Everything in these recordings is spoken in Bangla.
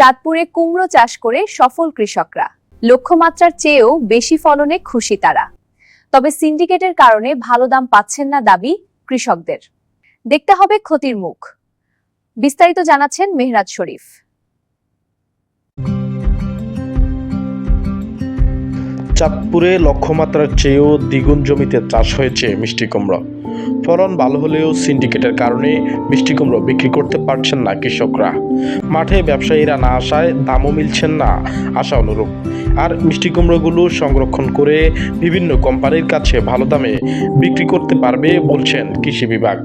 চাঁদপুরে কুমড়ো চাষ করে সফল কৃষকরা। লক্ষ্যমাত্রার চেয়েও বেশি ফলনে খুশি তারা। তবে সিন্ডিকেটের কারণে ভালো দাম পাচ্ছেন না দাবি কৃষকদের। দেখতে হবে ক্ষতির মুখ। বিস্তারিত জানাচ্ছেন মেহরাজ শরীফ। চাঁদপুরে লক্ষ্যমাত্রার চেয়েও দ্বিগুণ জমিতে চাষ হয়েছে মিষ্টি কুমড়ো। ফলন ভালো হলেও সিন্ডিকেটের কারণে মিষ্টি কুমড়ো বিক্রি করতে পারছেন না কৃষকরা। মাঠে ব্যবসায়ীরা না আসায় দামও মিলছেন না আশা অনুরূপ। আর মিষ্টি কুমড়োগুলো সংরক্ষণ করে বিভিন্ন কোম্পানির কাছে ভালো দামে বিক্রি করতে পারবে বলছেন কৃষি বিভাগ।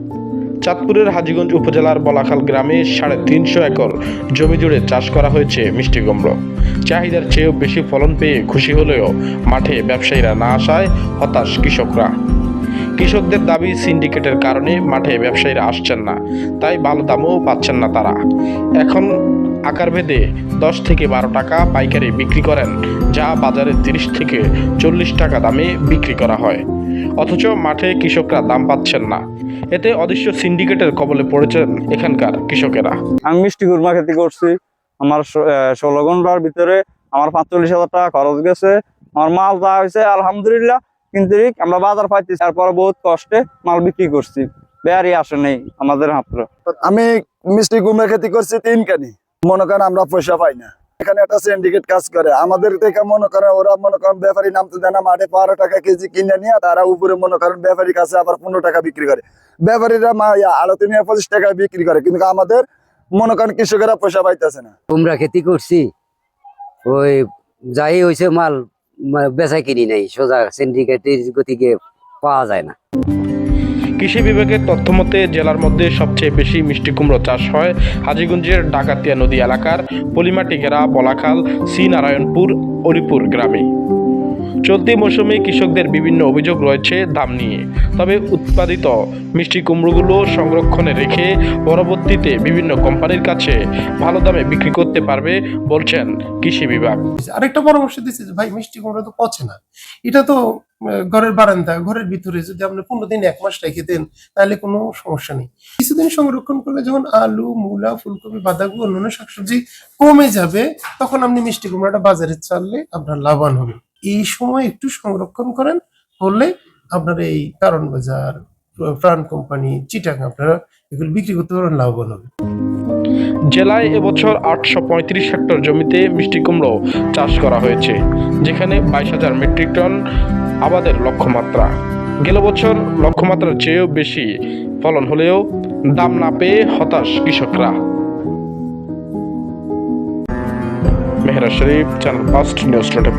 চাঁদপুরের হাজিগঞ্জ উপজেলার বলাখাল গ্রামে সাড়ে তিনশো একর জমি জুড়ে চাষ করা হয়েছে মিষ্টি কুমড়ো। চাহিদার চেয়েও বেশি ফলন পেয়ে খুশি হলেও মাঠে ব্যবসায়ীরা না আসায় হতাশ কৃষকরা। কৃষকদের দাবি সিন্ডিকেটের কারণে মাঠে ব্যবসায়ীরা আসছেন না, তাই ভালো দামও পাচ্ছেন না তারা। এখন আকার ভেদে দশ থেকে বারো টাকা পাইকারি বিক্রি করেন যা বাজারে তিরিশ থেকে চল্লিশ টাকা দামে বিক্রি করা হয়। অথচ মাঠে কৃষকরা দাম পাচ্ছেন না। এতে অদৃশ্য সিন্ডিকেটের কবলে পড়েছেন এখানকার কৃষকেরা। আমি মিষ্টি কুরমা খেতে করছি। আমার ষোলো ঘণ্টার ভিতরে আমার পাঁচচল্লিশ হাজার টাকা খরচ গেছে। আমার মাল দেওয়া হয়েছে আলহামদুলিল্লাহ কিন্তু আমরা বাজার পাইছি তারপরে বহুত কষ্টে মাল বিক্রি করছি। বেয়ারই আসে নেই আমাদের হাতে আমি মিষ্টি কুমড়া খেতে করছি তিন কানি মনে করেন আমরা পয়সা পাই না। এখানে একটা সিন্ডিকেট কাজ করে। আমাদের থেকে মনে করেন ওরা মনে করেন ব্যাপারী নামতে দেয় না, মাঠে বারো টাকা কেজি কিনে নিয়ে তারা উপরে মনে করেন ব্যাপারীর কাছে আবার পনেরো টাকা বিক্রি করে। ব্যাপারীরা মা আড়তে নিয়ে পঁচিশ টাকা বিক্রি করে। কিন্তু আমাদের মনে করেন কৃষকেরা পয়সা পাইতেছে না। কুমড়া খেতি করছি, ওই যাই হয়েছে মাল, মা- বেচা কিনি নাই, সোজা সিন্ডিকেটের গতিকে পাওয়া যায় না। কৃষি বিভাগের তথ্য মতে, জেলার মধ্যে সবচেয়ে বেশি মিষ্টি কুমড়ো চাষ হয় হাজীগঞ্জের ডাকাতিয়া নদী এলাকার পলিমাটি ঘেরা বলাখাল সি নারায়ণপুর অলিপুর গ্রামে। চলতি মৌসুমে কৃষকদের বিভিন্ন অভিযোগ রয়েছে দাম নিয়ে। তবে উৎপাদিত মিষ্টি কুমড়োগুলো সংরক্ষণে রেখে পরবর্তীতে বিভিন্ন কোম্পানির কাছে ভালো দামে বিক্রি করতে পারবে বলছেন কৃষি বিভাগ। আরেকটা পরামর্শ দিচ্ছে ভাই, মিষ্টি কুমড়ো তো পচে না। এটা তো ঘরের বারান্দা, ঘরের ভিতরে যদি আপনি পনেরো দিন, এক মাস রেখে দেন, তাহলে কোনো সমস্যা নেই। কিছুদিন সংরক্ষণ করলে যখন আলু, মূলা, ফুলকপি, বাঁধাকপি, অন্যান্য শাকসবজি কমে যাবে, তখন আপনি মিষ্টি কুমড়াটা বাজারে চাললে আপনার লাভবান হবে এই সময় একটু সংরক্ষণ করেন, করলে আপনার এই কারণ বাজার, প্রাণ কোম্পানি, চিটাং, আপনারা এগুলো বিক্রি করতে পারেন লাভবান হবে জেলায় এবছর আটশো পঁয়ত্রিশ হেক্টর জমিতে মিষ্টি কুমড়ো চাষ করা হয়েছে, যেখানে বাইশ হাজার মেট্রিক টন আবাদের লক্ষ্যমাত্রা। গেল বছর লক্ষ্যমাত্রার চেয়েও বেশি ফলন হলেও দাম না পেয়ে হতাশ কৃষকরা। Mehra Sharif channel first news twenty